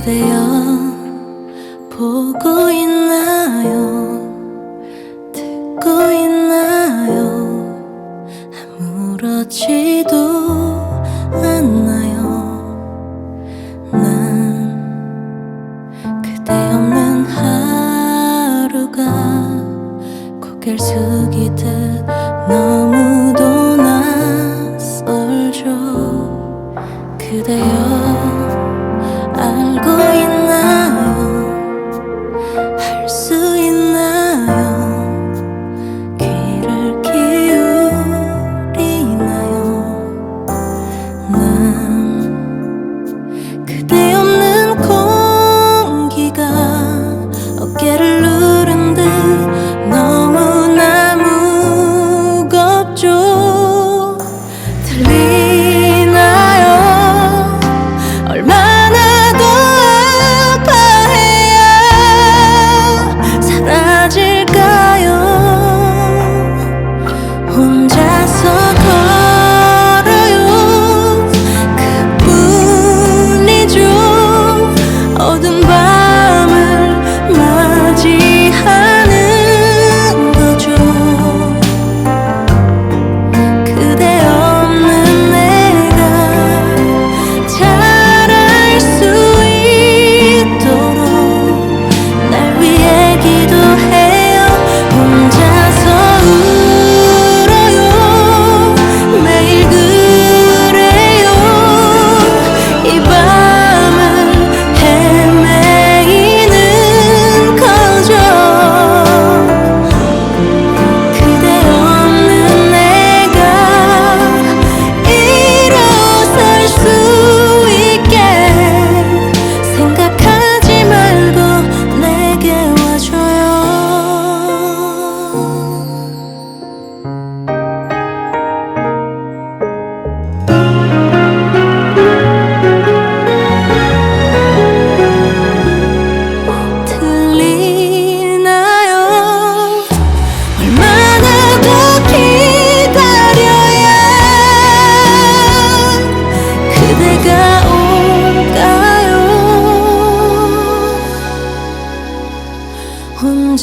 그대여 보고 있나요? 듣고 있나요? 아무렇지도 않나요. 난 그대 없는 하루가 고개를 숙이듯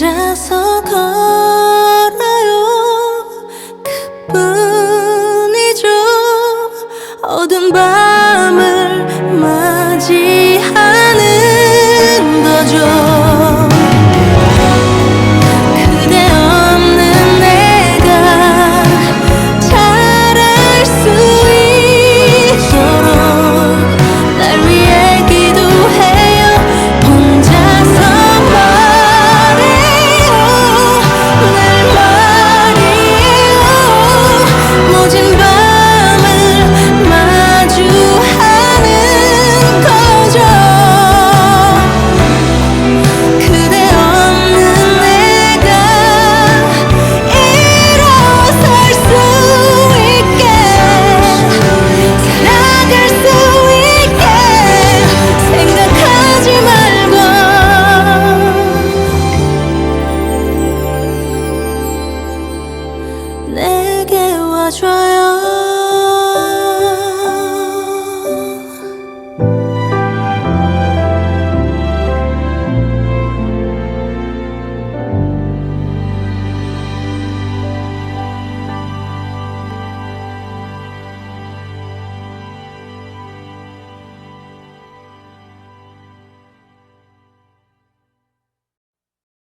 혼자서 걸